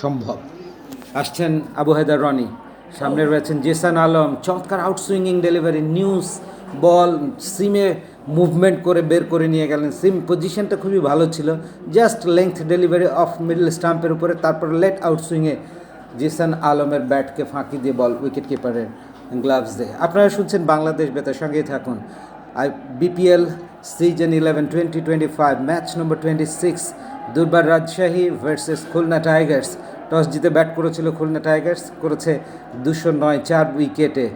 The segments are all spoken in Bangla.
সম্ভব। আসছেন আবু হায়দার রনি। সামনে রয়েছেন জেসান আলম, চমৎকার আউটসুইংিং ডেলিভারি নিউজ বল সিমে মুভমেন্ট করে বের করে নিয়ে গেলেন। সিম পজিশনটা খুবই ভালো ছিল। Just length delivery off middle স্টাম্পের উপরে, তারপর লেট আউটসুইংয়ে জেসান আলমের ব্যাটকে ফাঁকি দিয়ে বল উইকেট কিপারের গ্লাভস দিয়ে। আপনারা শুনছেন বাংলাদেশ বেতার, সঙ্গেই থাকুন। I BPL season eleven twenty twenty five match number twenty six Durbar Rajshahi versus Khulna Tigers toss জিতে ব্যাট করেছিল খুলনা টাইগার্স করেছে দুশো নয়, চার উইকেটে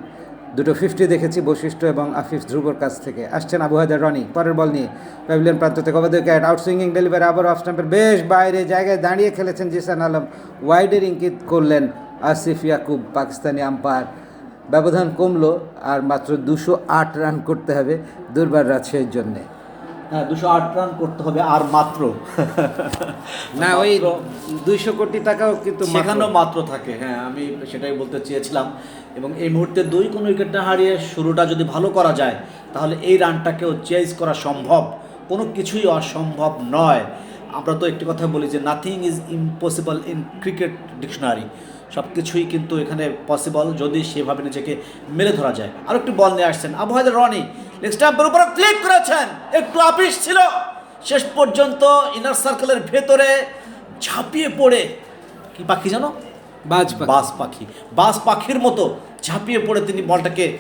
দুটো ফিফটি দেখেছি বৈশিষ্ট্য এবং আফিফ ধ্রুবর কাছ থেকে। আসছেন আবু হায়দার রনি, পরের বল নিয়ে। প্যাভিলিয়ন প্রান্ত থেকে অবাধ উইকেট আউটসুইংিং ডেলিভারি আবার অফ স্টাম্পের বেশ বাইরে জায়গায় দাঁড়িয়ে খেলেছেন জিসান আলম। ওয়াইডের ইঙ্কিত করলেন আসিফ ইয়াকুব, পাকিস্তানি আম্পায়ার ব্যবধান কমলো আর মাত্র দুশো আট রান করতে হবে দুর্বার রাজশাহীর জন্যে। হ্যাঁ দুশো আট রান করতে হবে আর মাত্র। না ওই দুইশো কোটি টাকাও কিন্তু সেখানেও মাত্র থাকে হ্যাঁ আমি সেটাই বলতে চেয়েছিলাম। এবং এই মুহূর্তে দুই কোনো উইকেট না হারিয়ে শুরুটা যদি ভালো করা যায় তাহলে এই রানটাকেও চেঞ্জ করা সম্ভব। কোনো কিছুই অসম্ভব নয়। আমরা তো একটি কথা বলি যে nothing is impossible in cricket dictionary সব কিছুই কিন্তু এখানে পসিবল যদি সেভাবে নিজেকে মেলে ধরা যায়। আর একটু বল নিয়ে আসছেন। আবহাওয়া রনি লেগ স্টাম্পের উপর ক্লিক করেছেন। একটু আপিস ছিল। শেষ পর্যন্ত ইনার সার্কেলের ভেতরে ঝাঁপিয়ে পড়ে। কি পাখি জানো? বাজ। বাস পাখি। বাস পাখির মতো ঝাঁপিয়ে পড়ে তিনি বলটাকে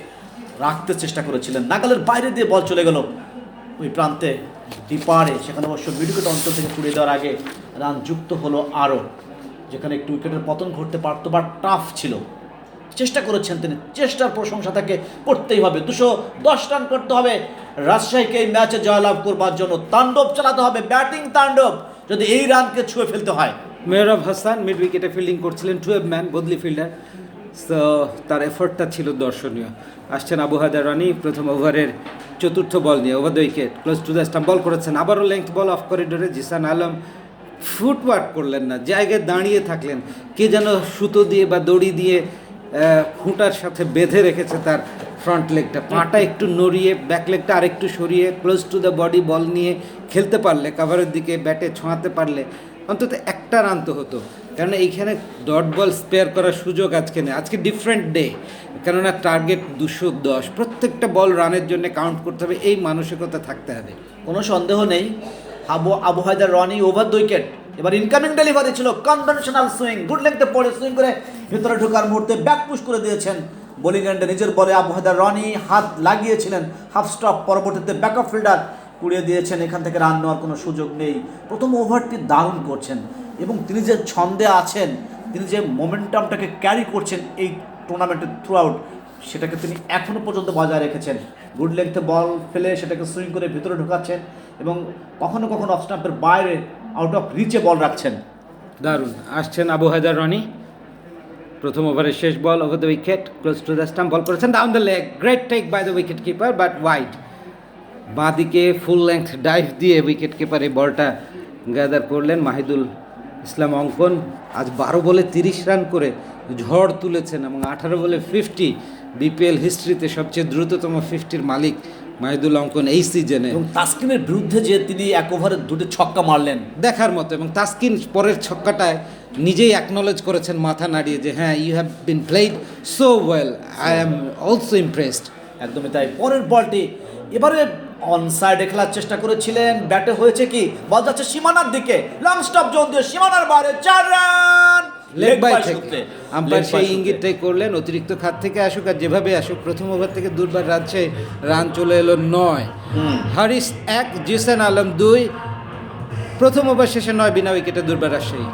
রাখতে চেষ্টা করেছিলেন। নাগালের বাইরে দিয়ে বল চলে গেল। ওই প্রান্তে ডিপারে সেখানে অবশ্য মিডুকেট অঞ্চল থেকে ছুড়ে দেওয়ার আগে রান যুক্ত হলো আরও যেখানে একটু উইকেটের পতন ঘটতে পারতো বা টাফ ছিল। চেষ্টা করেছেন তিনি, চেষ্টার প্রশংসা তাকে করতেই হবে। দুশো দশ রান করতে হবে। রাজশাহীকে এই ম্যাচে জয়লাভ করবার জন্য তাণ্ডব চালাতে হবে ব্যাটিং তাণ্ডব, যদি এই রানকে ছুঁয়ে ফেলতে হয়। মেহরাব হাসান মিড উইকেটে ফিল্ডিং করছিলেন টুয়েলভ ম্যান বদলি ফিল্ডার সো তার এফোর্টটা ছিল দর্শনীয়। আসছেন আবু হায়দার রানি, প্রথম ওভারের চতুর্থ বল নিয়ে over the wicket close to the stump bowl করেছেন। আবারও লেংথ বল অফ করিডোরে জিসান আলম ফুটওয়ার্ক করলেন না, জায়গায় দাঁড়িয়ে থাকলেন। কে যেন সুতো দিয়ে বা দড়ি দিয়ে খুঁটার সাথে বেঁধে রেখেছে তার ফ্রন্ট লেগটা পাটা একটু নড়িয়ে ব্যাক লেগটা আরেকটু সরিয়ে close to the body ball নিয়ে খেলতে পারলে কাভারের দিকে ব্যাটে ছোঁয়াতে পারলে, অন্তত একটা রান তো হতো। কেননা এইখানে ডট বল স্পেয়ার করার সুযোগ আজকে নেই। আজকে ডিফারেন্ট ডে কেননা টার্গেট দুশো দশ। প্রত্যেকটা বল রানের জন্য কাউন্ট করতে হবে, এই মানসিকতা থাকতে হবে। কোনো সন্দেহ নেই Abu Abu Haidar Rony over the wicket. এবার ইনকামিং ডেলিভারি ছিল কনভেনশনাল সুইং গুড লেংথে পড়ে সুইং করে ভিতরে ঢোকার মুহূর্তে ব্যাক পুশ করে দিয়েছেন। বোলিং এন্ডে নিজের বলে আবু হায়দার রনি হাত লাগিয়েছিলেন। হাফ স্টপ পরবর্তীতে ব্যাকআপ ফিল্ডার কুড়িয়ে দিয়েছেন। এখান থেকে রান নেওয়ার কোনো সুযোগ নেই। প্রথম ওভারটি দারুণ করছেন এবং তিনি যে ছন্দে আছেন, তিনি যে মোমেন্টামটাকে ক্যারি করছেন এই টুর্নামেন্টের থ্রু আউট সেটাকে তিনি এখনও পর্যন্ত বজায় রেখেছেন। গুড লেংথে বল ফেলে সেটাকে সুইং করে ভিতরে ঢোকাচ্ছেন এবং কখনো কখনো অফ স্টাম্পের বাইরে আউট অফ রিচে বল রাখছেন। দারুণ। আসছেন আবু হায়দার রনি। প্রথম ওভারের শেষ ball over the wicket close to the stump bowl করেছেন down the leg great take by the wicket keeper but wide বাঁদিকে ফুল লেংথ ডাইভ দিয়ে উইকেট কিপার এই বলটা গ্যাদার করলেন মাহিদুল ইসলাম অঙ্কন। আজ বারো বলে তিরিশ রান করে ঝড় তুলেছেন এবং আঠারো বলে ফিফটি বিপিএল হিস্ট্রিতে সবচেয়ে দ্রুততম ফিফটির মালিক মাহিদুল অঙ্কন এই সিজনে এবং তাস্কিনের বিরুদ্ধে যে তিনি এক ওভারে দুটো ছক্কা মারলেন। দেখার মতো এবং তাস্কিন পরের ছক্কাটায় নিজেই অ্যাকনোলেজ করেছেন মাথা নাড়িয়ে যে হ্যাঁ you have been played so well I am also impressed একদমই তাই। পরের বলটি এবারে অন সাইডে খেলার চেষ্টা করেছিলেন। ব্যাটে হয়েছে কি? বল যাচ্ছে সীমানার দিকে। লং স্টপ জোন দিয়ে সীমানার বাইরে চার রান লেগ বাই থেকে আম্পায়ার সেই ইঙ্গিতটাই করলেন অতিরিক্ত খাত থেকে আসুক আর যেভাবে আসুক প্রথম ওভার থেকে দুর্বার রাজশাহী রান চলে এলো নয়। হারিস এক জিসান আলম দুই। প্রথম ওভার শেষে নয় বিনা উইকেটে দুর্বার রাজশাহী